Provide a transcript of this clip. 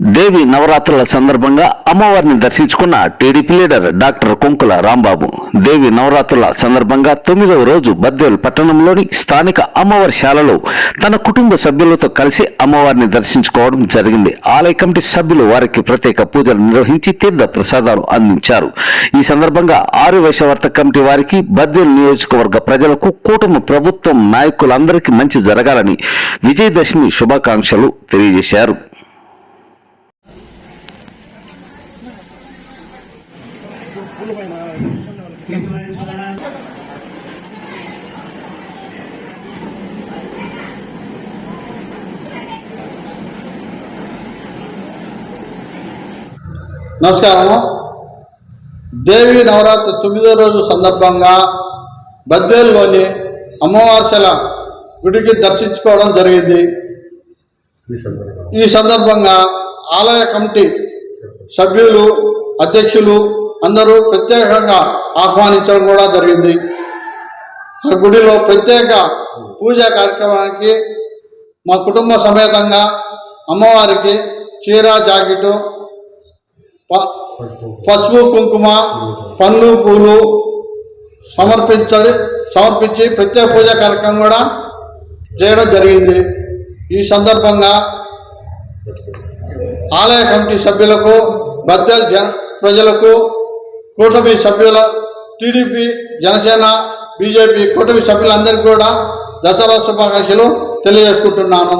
దేవి నవరాత్రుల సందర్భంగా అమ్మవారిని దర్శించుకున్న TDP leader doctor Konkula Rambabu. దేవి నవరాత్రుల సందర్భంగా తొమ్మిదవ రోజు బద్దేల్ పట్టణంలోని స్థానిక అమ్మవారి శాలలో తన కుటుంబ సభ్యులతో కలిసి అమ్మవారిని దర్శించుకోవడం జరిగింది. ఆలయ కమిటీ సభ్యులు వారికి ప్రత్యేక పూజలు నిర్వహించి తీర్థ ప్రసాదాలు అందించారు. ఈ సందర్భంగా ఆరు వైశవర్త కమిటీ వారికి బద్దేల్ నియోజకవర్గ ప్రజలకు కూటమి ప్రభుత్వం నాయకులందరికీ మంచి జరగాలని విజయదశమి శుభాకాంక్షలు తెలియజేశారు. నమస్కారము దేవి నవరాత్రి తొమ్మిదో రోజు సందర్భంగా బద్వేలులోని అమ్మవార్షల గుడికి దర్శించుకోవడం జరిగింది. ఈ సందర్భంగా ఆలయ కమిటీ సభ్యులు అధ్యక్షులు అందరూ ప్రత్యేకంగా ఆహ్వానించడం కూడా జరిగింది. ఆ గుడిలో ప్రత్యేక పూజా కార్యక్రమానికి మా కుటుంబ సమేతంగా అమ్మవారికి చీర జాకెటు ప- పసుపు కుంకుమ పండ్లు పూలు సమర్పించడి సమర్పించి ప్రత్యేక పూజా కార్యక్రమం కూడా చేయడం జరిగింది. ఈ సందర్భంగా ఆలయ కమిటీ సభ్యులకు బద్దల్ జన ప్రజలకు కూటమి సభ్యుల టీడీపీ జనసేన బీజేపీ కూటమి సభ్యులందరికీ కూడా దసరా శుభాకాంక్షలు తెలియజేసుకుంటున్నాను.